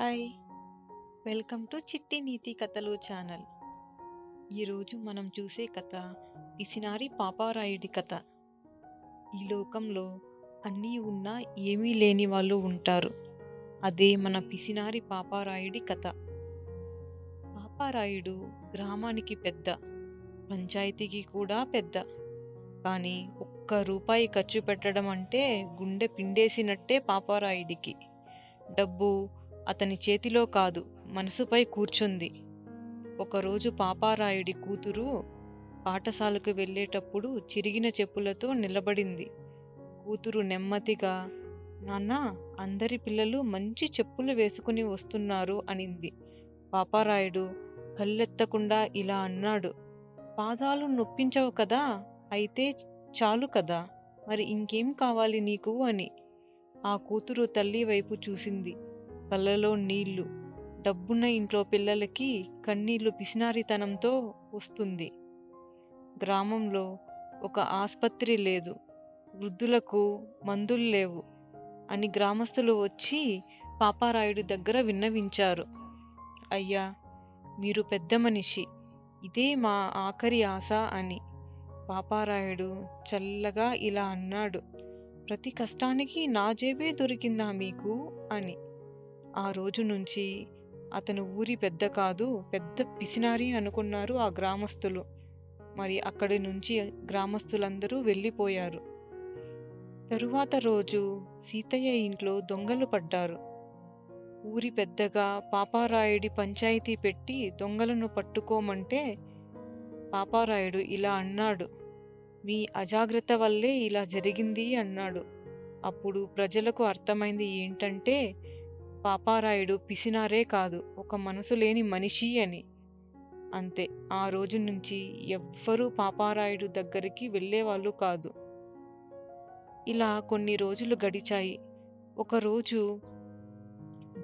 Hi. Welcome to చిట్టి నీతి కథలు channel. ఈరోజు మనం చూసే కథ పిసినారి పాపారాయుడి కథ. ఈ లోకంలో అన్నీ ఉన్నా ఏమీ లేని వాళ్ళు ఉంటారు. అదే మన పిసినారి పాపారాయుడి కథ. పాపారాయుడు గ్రామానికి పెద్ద పంచాయతీకి కూడా పెద్ద. కానీ ఒక్క రూపాయి ఖర్చు పెట్టడం అంటే గుండె పిండేసినట్టే పాపారాయుడికి. డబ్బు అతని చేతిలో కాదు మనసుపై కూర్చుంది. ఒకరోజు పాపారాయుడి కూతురు పాఠశాలకు వెళ్ళేటప్పుడు చిరిగిన చెప్పులతో నిలబడింది. కూతురు నెమ్మదిగా నాన్న అందరి పిల్లలు మంచి చెప్పులు వేసుకుని వస్తున్నారు అనింది. పాపారాయుడు కళ్ళెత్తకుండా ఇలా అన్నాడు. పాదాలు నొప్పించవు కదా అయితే చాలు కదా మరి ఇంకేం కావాలి నీకు అని. ఆ కూతురు తల్లి వైపు చూసింది. కళ్ళలో నీళ్ళు డబ్బున్న ఇంట్లో పిల్లలకి కన్నీళ్ళు పిసినారితనంతో వస్తుంది. గ్రామంలో ఒక ఆస్పత్రి లేదు. వృద్ధులకు మందులు లేవు అని గ్రామస్తులు వచ్చి పాపారాయుడి దగ్గర విన్నవించారు. అయ్యా మీరు పెద్ద మనిషి. ఇదే మా ఆఖరి ఆశ అని పాపారాయుడు చల్లగా ఇలా అన్నాడు. ప్రతి కష్టానికి నా జేబే దొరికిందా మీకు? అని. ఆ రోజు నుంచి అతను ఊరి పెద్ద కాదు పెద్ద పిసినారి అనుకున్నారు ఆ గ్రామస్తులు. మరి అక్కడి నుంచి గ్రామస్తులందరూ వెళ్ళిపోయారు. తరువాత రోజు సీతయ్య ఇంట్లో దొంగలు పడ్డారు. ఊరి పెద్దగా పాపారాయుడి పంచాయతీ పెట్టి దొంగలను పట్టుకోమంటే పాపారాయుడు ఇలా అన్నాడు. మీ అజాగ్రత్త వల్లే ఇలా జరిగింది అన్నాడు. అప్పుడు ప్రజలకు అర్థమైంది ఏంటంటే పాపారాయుడు పిసినారే కాదు ఒక మనసు లేని మనిషి అని. అంతే ఆ రోజు నుంచి ఎవ్వరూ పాపారాయుడు దగ్గరికి వెళ్ళేవాళ్ళు కాదు. ఇలా కొన్ని రోజులు గడిచాయి. ఒకరోజు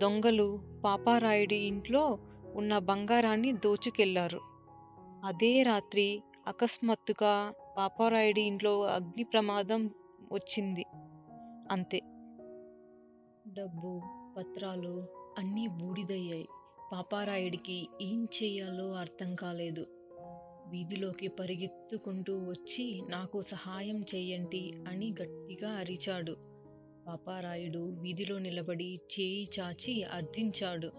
దొంగలు పాపారాయుడి ఇంట్లో ఉన్న బంగారాన్ని దోచుకెళ్ళారు. అదే రాత్రి అకస్మాత్తుగా పాపారాయుడి ఇంట్లో అగ్ని ప్రమాదం వచ్చింది. అంతే. డబ్బు పత్రాలు అన్నీ బూడిదయ్యాయి. పాపారాయుడికి ఏం చేయాలో అర్థం కాలేదు. వీధిలోకి పరిగెత్తుకుంటూ వచ్చి నాకు సహాయం చెయ్యండి అని గట్టిగా అరిచాడు. పాపారాయుడు వీధిలో నిలబడి చేయి చాచి అర్థించాడు.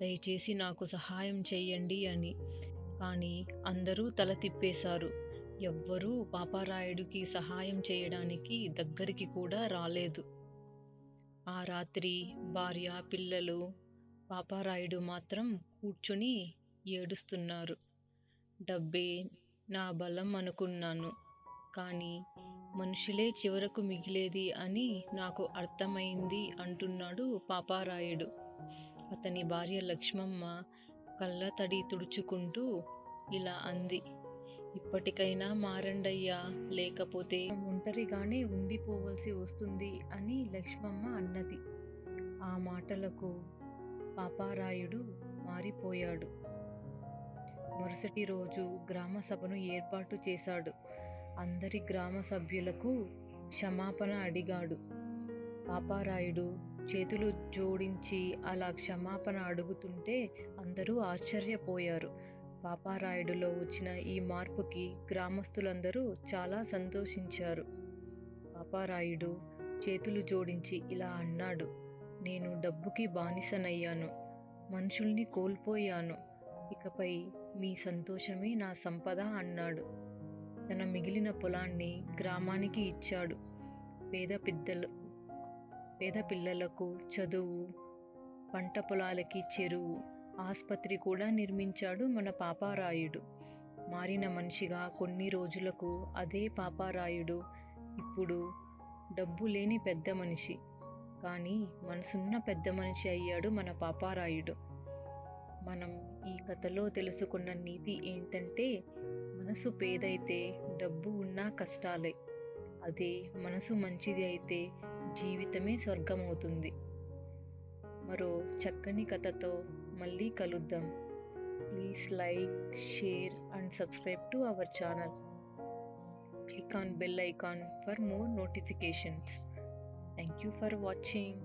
దయచేసి నాకు సహాయం చెయ్యండి అని. కానీ అందరూ తల తిప్పేశారు. ఎవ్వరూ పాపారాయుడికి సహాయం చేయడానికి దగ్గరికి కూడా రాలేదు. ఆ రాత్రి భార్య పిల్లలు పాపారాయుడు మాత్రం కూర్చుని ఏడుస్తున్నారు. డబ్బే నా బలం అనుకున్నాను కానీ మనుషులే చివరకు మిగిలేది అని నాకు అర్థమైంది అంటున్నాడు పాపారాయుడు. అతని భార్య లక్ష్మమ్మ కళ్ళ తడి తుడుచుకుంటూ ఇలా అంది. ఇప్పటికైనా మారండయ్యా లేకపోతే ఒంటరిగానే ఉండిపోవలసి వస్తుంది అని లక్ష్మమ్మ అన్నది. ఆ మాటలకు పాపారాయుడు మారిపోయాడు. మరుసటి రోజు గ్రామ సభను ఏర్పాటు చేశాడు. అందరి గ్రామ సభ్యులకు క్షమాపణ అడిగాడు. పాపారాయుడు చేతులు జోడించి అలా క్షమాపణ అడుగుతుంటే అందరూ ఆశ్చర్యపోయారు. పాపారాయుడులో వచ్చిన ఈ మార్పుకి గ్రామస్తులందరూ చాలా సంతోషించారు. పాపారాయుడు చేతులు జోడించి ఇలా అన్నాడు నేను డబ్బుకి బానిసనయ్యాను మనుషుల్ని కోల్పోయాను ఇకపై మీ సంతోషమే నా సంపద అన్నాడు. తన మిగిలిన పొలాన్ని గ్రామానికి ఇచ్చాడు. పేద పెద్దలు పేద పిల్లలకు చదువు పంట పొలాలకి చెరువు ఆసుపత్రి కూడా నిర్మించాడు మన పాపారాయుడు. మారిన మనిషిగా కొన్ని రోజులకు అదే పాపారాయుడు. ఇప్పుడు డబ్బు లేని పెద్ద మనిషి. కానీ మనసున్న పెద్ద మనిషి అయ్యాడు మన పాపారాయుడు. మనం ఈ కథలో తెలుసుకున్న నీతి ఏంటంటే మనసు పేదైతే డబ్బు ఉన్నా కష్టాలే. అదే మనసు మంచిది అయితే జీవితమే స్వర్గమవుతుంది. మరో చక్కని కథతో మళ్ళీ కలుద్దాం please like share and subscribe to our channel click on bell icon for more notifications thank you for watching